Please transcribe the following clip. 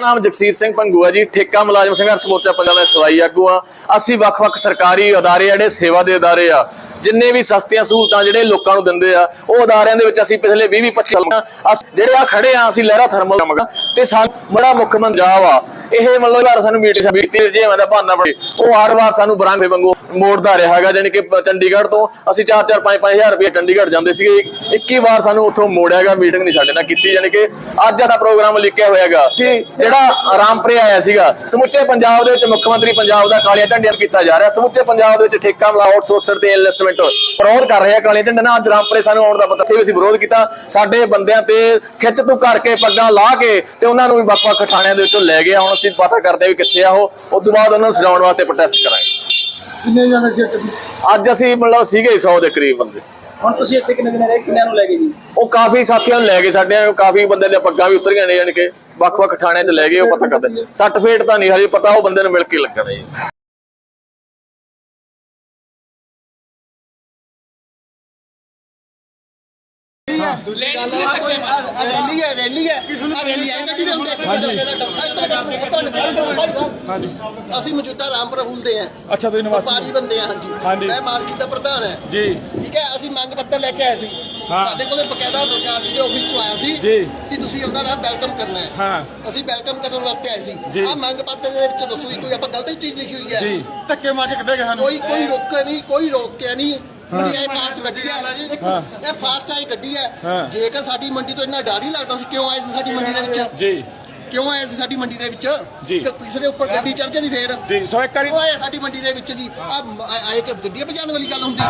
ਨਾਮ ਜਗਸੀਰ ਸਿੰਘ ਪੰਗੂ ਹੈ ਜੀ, ਠੇਕਾ ਮੁਲਾਜ਼ਮ ਸੰਘਰਸ਼ ਮੋਰਚਾ ਪੰਜਾਬ ਦਾ ਸਵਾਈ ਆਗੂ ਆ। ਅਸੀਂ ਵੱਖ-ਵੱਖ ਸਰਕਾਰੀ ਅਦਾਰੇ ਜਿਹੜੇ ਸੇਵਾ ਦੇ ਅਦਾਰੇ ਆ। ਜਿੰਨੇ ਵੀ ਸਸਤੀਆਂ ਸਹੂਲਤਾਂ ਜਿਹੜੇ ਲੋਕਾਂ ਨੂੰ ਦਿੰਦੇ ਆ, ਉਹ ਅਦਾਰਿਆਂ ਦੇ ਵਿੱਚ ਅਸੀਂ ਪਿਛਲੇ 20 25 ਸਾਲਾਂ ਜਿਹੜੇ ਆ ਖੜੇ ਆ, ਅਸੀਂ ਲਹਿਰਾ ਥਰਮਲ ਤੇ ਸਾਨੂੰ ਬੜਾ ਮੁੱਖ ਪੰਜਾਬ ਆ। ਇਹ ਮਤਲਬ ਵਾਰ ਸਾਨੂੰ ਮੀਟਿੰਗ ਬੀਤੀ ਜੇ ਮੈਂ ਦਾ ਬਹਾਨਾ ਬਣੇ ਉਹ ਹਰ ਵਾਰ ਸਾਨੂੰ ਬਰਾਂਗੇ ਵਾਂਗੂ ਮੋੜਦਾ ਰਿਹਾ ਹੈਗਾ, ਜਾਣੀ ਕਿ ਚੰਡੀਗੜ੍ਹ ਤੋਂ ਅਸੀਂ 4-4 5-5000 ਰੁਪਏ ਚੰਡੀਗੜ੍ਹ ਜਾਂਦੇ ਸੀਗੇ। 21 ਵਾਰ ਸਾਨੂੰ ਉੱਥੋਂ ਮੋੜਿਆਗਾ ਮੀਟਿੰਗ ਨਹੀਂ ਸਾਡੇ ਨਾਲ ਕੀਤੀ, ਜਾਣੀ ਕਿ ਅੱਜ ਦਾ ਪ੍ਰੋਗਰਾਮ ਲਿਖਿਆ ਹੋਇਆਗਾ ਕਿ ਜਿਹੜਾ ਰਾਮਪੁਰੇ ਆਇਆ ਸੀਗਾ, ਸਮੁੱਚੇ ਪੰਜਾਬ ਦੇ ਵਿੱਚ ਮੁੱਖ ਮੰਤਰੀ ਪੰਜਾਬ ਦਾ ਕਾਲੀਆਂ ਝੰਡੀਆਂ ਕੀਤਾ ਜਾ ਰਿਹਾ। ਸਮੁੱਚੇ ਪੰਜਾਬ ਦੇ ਵਿੱਚ ਠੇਕਾ ਮਲਾ ਆਊਟਸੋਰਸਰ ਤੇ ਇਨਵੈਸਟਮੈਂਟ ਵਿਰੋਧ ਕਰ ਰਿਹਾ ਆ ਕਾਲੀਆਂ ਝੰਡੀਆਂ ਨਾਲ ਅੱਜ ਰਾਮਪੁਰੇ ਸਾਨੂੰ ਆਉਣ ਦਾ ਪਤਾ ਸੀ ਅਸੀਂ ਵਿਰੋਧ ਕੀਤਾ। ਸਾਡੇ ਬੰਦਿਆਂ ਤੇ ਖਿੱਚ ਤੂੰ ਕਰਕੇ ਪੱਗਾਂ ਲਾ ਕੇ ਤੇ ਉਹਨਾਂ ਨੂੰ ਵੀ ਵੱਖ-ਵੱਖ ਥਾਣਿਆਂ ਦੇ ਵਿੱਚੋਂ ਲੈ ਗਿਆ ਹੁਣ ਅਸੀਂ ਪਤਾ ਕਰਦੇ ਵੀ ਕਿੱਥੇ ਆ ਉਹ ਉਸ ਤੋਂ ਬਾਅਦ ਉਹਨਾਂ ਨੂੰ ਸਜਾਉਣ ਵਾਸਤੇ ਪ੍ਰੋਟੈਸਟ ਕਰਾਂਗੇ। ਕਿੰਨੇ ਜਾਣੇ ਸੀ ਇੱਥੇ? ਅੱਜ ਅਸੀਂ ਮਤਲਬ ਸੀਗੇ 100 ਦੇ ਕਰੀਬ ਬੰਦੇ। ਹੁਣ ਤੁਸੀਂ ਇੱਥੇ ਕਿੰਨੇ ਦਿਨ ਰਹੇ? ਕਿੰਨਿਆਂ ਨੂੰ ਲੈ ਗਏ ਜੀ? ਉਹ ਕਾਫੀ ਸਾਥੀਆਂ ਨੂੰ ਲੈ ਗਏ ਸਾਡੇ ਕਾਫੀ ਬੰਦੇ ਦੀਆਂ ਪੱਗਾਂ ਵੀ ਉਤਰ ਗਈਆਂ ਨੇ ਜਾਣੀ ਕਿ ਵੱਖ-ਵੱਖ ਥਾਣਿਆਂ 'ਚ ਲੈ ਗਏ ਉਹ ਪਤਾ ਕਰਦੇ। ਸੱਟ ਫੇਟ ਤਾਂ ਨਹੀਂ ਹਜੇ ਪਤਾ ਉਹ ਬੰਦੇ ਨੂੰ ਮਿਲ ਕੇ ਲੱਗਣਾ ਜੀ। ਰੈਲੀ ਹੈ ਰੈਲੀ ਹੈ ਆ ਰੈਲੀ ਹੈ। ਗੱਡੀ ਦੇ ਹੁੰਦੇ ਹਾਂਜੀ ਅਸੀਂ ਮੌਜੂਦਾ ਰਾਮਪੁਰ ਹੁੰਦੇ ਆ ਅੱਛਾ ਤੁਸੀਂ ਨਿਵਾਸੀ ਵਪਾਰੀ ਬੰਦੇ ਆ ਹਾਂਜੀ। ਮੈਂ ਮਾਰਕੀਟ ਦਾ ਪ੍ਰਧਾਨ ਹੈ। ਜੀ। ਠੀਕ ਹੈ ਅਸੀਂ ਮੰਗ ਪੱਤਰ ਲੈ ਕੇ ਆਏ ਸੀ। ਸਾਡੇ ਕੋਲੇ ਬਕਾਇਦਾ ਪ੍ਰਕਾਰ ਦੇ ਆਫਿਸ ਚੋਂ ਆਇਆ ਸੀ ਜੀ। ਕਿ ਤੁਸੀਂ ਉਹਨਾਂ ਦਾ ਵੈਲਕਮ ਕਰਨਾ ਹੈ। ਹਾਂ। ਅਸੀਂ ਵੈਲਕਮ ਕਰਨ ਵਾਸਤੇ ਆਏ ਜੀ। ਸੀ ਆ ਮੰਗ ਪੱਤਰ ਦੇ ਵਿੱਚ ਦੱਸੋ ਕੋਈ ਆਪਾਂ ਗਲਤ ਚੀਜ਼ ਲਿਖੀ ਹੋਈ ਹੈ। ਜੀ। ਧੱਕੇ ਮਾਰ ਕੇ ਕਿੱਥੇ ਗਏ ਸਾਨੂੰ। ਕੋਈ ਕੋਈ ਰੋਕਿਆ ਨਹੀਂ ਕੋਈ ਰੋਕਿਆ ਨਹੀਂ। ਮੇਰੀ ਇਹ ਫਾਸਟ ਗੱਡੀ ਹੈ ਇੱਕ ਹਾਂ। ਇਹ ਫਾਸਟ ਆਈ ਗੱਡੀ ਹੈ ਹਾਂ। ਜੇਕਰ ਸਾਡੀ ਮੰਡੀ ਤੋਂ ਇੰਨਾ ਡਰ ਹੀ ਲੱਗਦਾ ਸੀ ਕਿਉਂ ਆਏ ਸੀ ਸਾਡੀ ਮੰਡੀ ਦੇ ਵਿੱਚ? ਜੀ। ਕਿਉਂ ਆਏ ਸੀ ਸਾਡੀ ਮੰਡੀ ਦੇ ਵਿੱਚ? ਕਿਸੇ ਦੇ ਉੱਪਰ ਗੱਡੀ ਚੜ ਜਾਂਦੀ ਫੇਰ? ਜੀ ਸੋ ਇੱਕ ਵਾਰੀ ਉਹ ਆਏ ਸਾਡੀ ਮੰਡੀ ਦੇ ਵਿੱਚ ਜੀ? ਆ ਆਏ ਕਿ ਗੱਡੀਆਂ ਭਜਾਉਣ ਵਾਲੀ ਗੱਲ ਹੁੰਦੀ?